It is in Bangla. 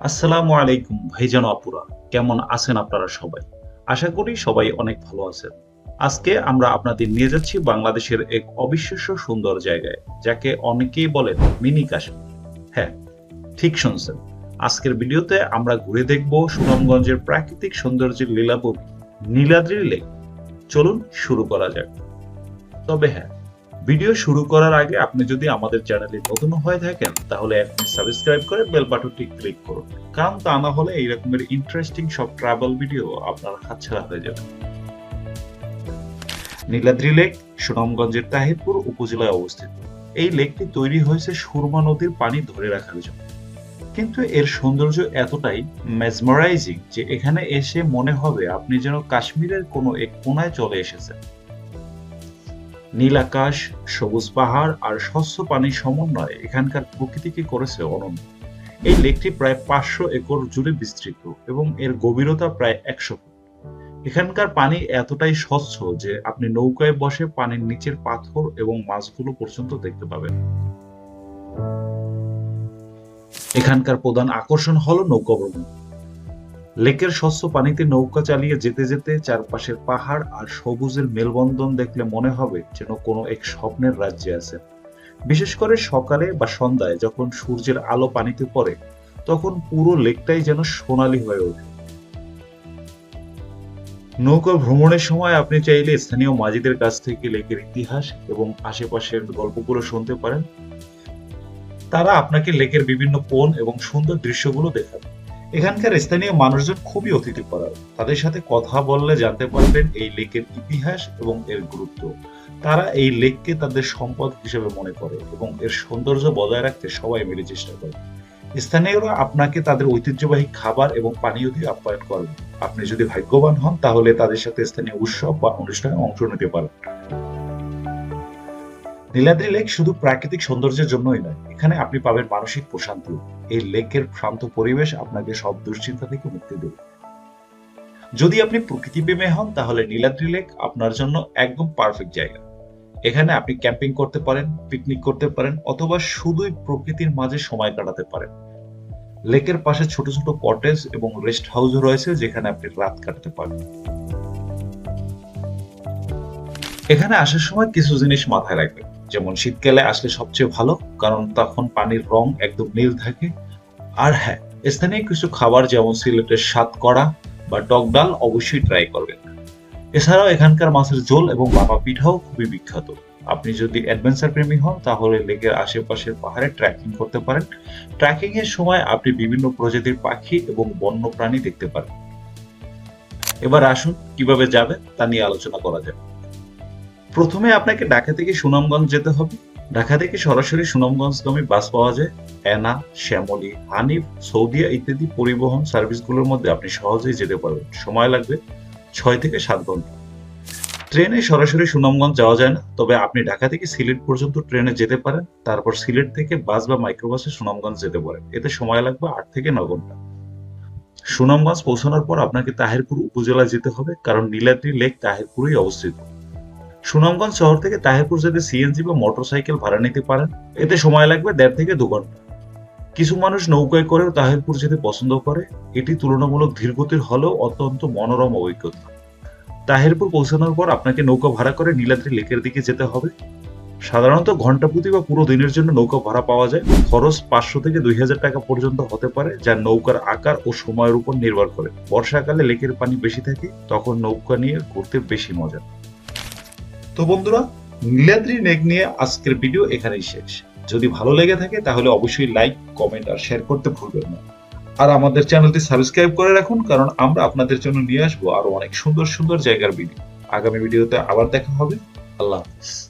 আসসালামু আলাইকুম, ভাইজান আপুরা। কেমন আছেন আপনারা সবাই? আশা করি সবাই অনেক ভালো আছেন। আজকে আমরা আপনাদের নিয়ে যাচ্ছি বাংলাদেশের এক অবিশ্বাস্য সুন্দর জায়গায়, যাকে অনেকেই বলেন মিনি কাশ্মীর। হ্যাঁ ঠিক শুনছেন। আজকের ভিডিওতে আমরা ঘুরে দেখব সুনামগঞ্জের প্রাকৃতিক সৌন্দর্যের লীলাভূমি নীলাদ্রি লেক। চলুন শুরু করা যাক। তবে হ্যাঁ ভিডিও শুরু করার আগে আপনি যদি আমাদের চ্যানেলে নতুন হয়ে থাকেন, তাহলে আপনি সাবস্ক্রাইব করে বেল বাটনটি ক্লিক করুন। কারণ তা না হলে এই রকমের ইন্টারেস্টিং সব ট্রাভেল ভিডিও আপনার হাতছাড়া হয়ে যাবে। নীলাদ্রি লেক সুনামগঞ্জের তাহিরপুর উপজেলায় অবস্থিত। এই লেকটি তৈরি হয়েছে সুরমা নদীর পানি ধরে রাখার জন্য। কিন্তু এর সৌন্দর্য এতটাই মেজমারাইজিং যে এখানে এসে মনে হবে আপনি যেন কাশ্মীরের কোনো এক কোনায় চলে এসেছেন। নীল আকাশ, সবুজ পাহাড় আর স্বচ্ছ পানির সমন্বয়ে এখানকার প্রকৃতিকে করেছে অনন্য? এই লেকটি প্রায় পাঁচশো একর জুড়ে বিস্তৃত এবং এর গভীরতা প্রায় একশো এখানকার পানি এতটাই স্বচ্ছ যে আপনি নৌকায় বসে পানির নিচের পাথর এবং মাছগুলো পর্যন্ত দেখতে পাবেন। এখানকার প্রধান আকর্ষণ হলো নৌকা ভ্রমণ। লেকের স্বচ্ছ পানিতে নৌকা চালিয়ে যেতে যেতে চারপাশের পাহাড় আর সবুজের মেলবন্ধন দেখলে মনে হবে যেন কোনো এক স্বপ্নের রাজ্যে আছে। বিশেষ করে সকালে বা সন্ধ্যায় যখন সূর্যের আলো পানিতে পড়ে, তখন পুরো লেকটাই যেন সোনালী হয়ে ওঠে। নৌকা ভ্রমণের সময় আপনি চাইলে স্থানীয় মাঝিদের কাছ থেকে লেকের ইতিহাস এবং আশেপাশের গল্পগুলো শুনতে পারেন। তারা আপনাকে লেকের বিভিন্ন কোণ এবং সুন্দর দৃশ্যগুলো দেখাবে। এখানকার স্থানীয় মানুষজন খুবই অতিথি অতিথিপরায়ণ। তাদের সাথে কথা বললে জানতে পারবেন এই লেকের ইতিহাস এবং এর গুরুত্ব। তারা এই লেককে তাদের সম্পদ হিসেবে মনে করে এবং এর সৌন্দর্য বজায় রাখতে সবাই মিলে চেষ্টা করে। স্থানীয়রা আপনাকে তাদের ঐতিহ্যবাহী খাবার এবং পানীয় দিয়ে আপ্যায়ন করবেন আপনি যদি ভাগ্যবান হন, তাহলে তাদের সাথে স্থানীয় উৎসব বা অনুষ্ঠানে অংশ নিতে পারেন। নীলাদ্রি লেক শুধু প্রাকৃতিক সৌন্দর্যের জন্যই নয়, এখানে আপনি পাবেন মানসিক প্রশান্তি এই লেকের শান্ত পরিবেশ আপনাকে সব দুশ্চিন্তা থেকে মুক্তি দেবে। যদি আপনি প্রকৃতি প্রেমে হন, তাহলে নীলাদ্রি লেক আপনার জন্য একদম পারফেক্ট জায়গা। এখানে আপনি ক্যাম্পিং করতে পারেন পিকনিক করতে পারেন, অথবা শুধুই প্রকৃতির মাঝে সময় কাটাতে পারেন। লেকের পাশে ছোট ছোট কটেজ এবং রেস্ট হাউসও রয়েছে, যেখানে আপনি রাত কাটাতে পারেন এখানে আসার সময় কিছু জিনিস মাথায় রাখবেন। যেমন শীতকালে আসলে সবচেয়ে ভালো, কারণ তখন পানির রং একদম নীল থাকে। আর হ্যাঁ স্থানীয় কিছু খাবার যেমন সিলেটের স্বাদ করা বা টক ডাল অবশ্যই ট্রাই করবেন। এছাড়াও এখানকার মাছের ঝোল এবং বাবা পিঠাও খুবই বিখ্যাত। আপনি যদি অ্যাডভেঞ্চার প্রেমী হন, তাহলে লেকের আশেপাশের পাহাড়ে ট্রেকিং করতে পারেন। ট্রেকিং এর সময় আপনি বিভিন্ন প্রজাতির পাখি এবং বন্য প্রাণী দেখতে পারেন। এবার আসুন, কীভাবে যাবে তা নিয়ে আলোচনা করা যাবে প্রথমে আপনাকে ঢাকা থেকে সুনামগঞ্জ যেতে হবে। ঢাকা থেকে সরাসরি সুনামগঞ্জগামী বাস পাওয়া যায়। এনা, শ্যামলী, হানিফ, সৌদিয়া ইত্যাদি পরিবহন সার্ভিসগুলোর মধ্যে আপনি সহজেই যেতে পারবেন। সময় লাগবে ছয় থেকে সাত ঘণ্টা। ট্রেনে সরাসরি সুনামগঞ্জ যাওয়া যায় না। তবে আপনি ঢাকা থেকে সিলেট পর্যন্ত ট্রেনে যেতে পারেন। তারপর সিলেট থেকে বাস বা মাইক্রোবাসে সুনামগঞ্জ যেতে পারেন। এতে সময় লাগবে আট থেকে ন ঘণ্টা। সুনামগঞ্জ পৌঁছানোর পর আপনাকে তাহিরপুর উপজেলায় যেতে হবে। কারণ নীলাদ্রি লেক তাহিরপুরেই অবস্থিত। সুনামগঞ্জ শহর থেকে তাহিরপুর যেতে সিএনজি বা মোটরসাইকেল ভাড়া নিতে পারেন। এতে সময় লাগবে দেড় থেকে দু ঘণ্টা। কিছু মানুষ নৌকায় করেও তাহিরপুর যেতে পছন্দ করে। এটি তুলনামূলক ধীরগতির হলেও অত্যন্ত মনোরম অভিজ্ঞতা। তাহিরপুর পৌঁছানোর পর আপনাকে নৌকা ভাড়া করে নীলাদ্রি লেকের দিকে যেতে হবে। সাধারণত ঘণ্টা প্রতি বা পুরো দিনের জন্য নৌকা ভাড়া পাওয়া যায়। খরচ পাঁচশো থেকে দুই হাজার টাকা পর্যন্ত হতে পারে, যা নৌকার আকার ও সময়ের উপর নির্ভর করে। বর্ষাকালে লেকের পানি বেশি থাকে, তখন নৌকা নিয়ে ঘুরতে বেশি মজা। তো বন্ধুরা, নীলাদ্রি নেগ নিয়ে আজকের ভিডিও এখানেই শেষ। যদি ভালো লেগে থাকে, তাহলে অবশ্যই লাইক কমেন্ট আর শেয়ার করতে ভুলবেন না। আর আমাদের চ্যানেলটি সাবস্ক্রাইব করে রাখুন, কারণ আমরা আপনাদের জন্য নিয়ে আসব আরও অনেক সুন্দর সুন্দর জায়গার ভিডিও আগামী ভিডিওতে আবার দেখা হবে। আল্লাহ হাফিজ।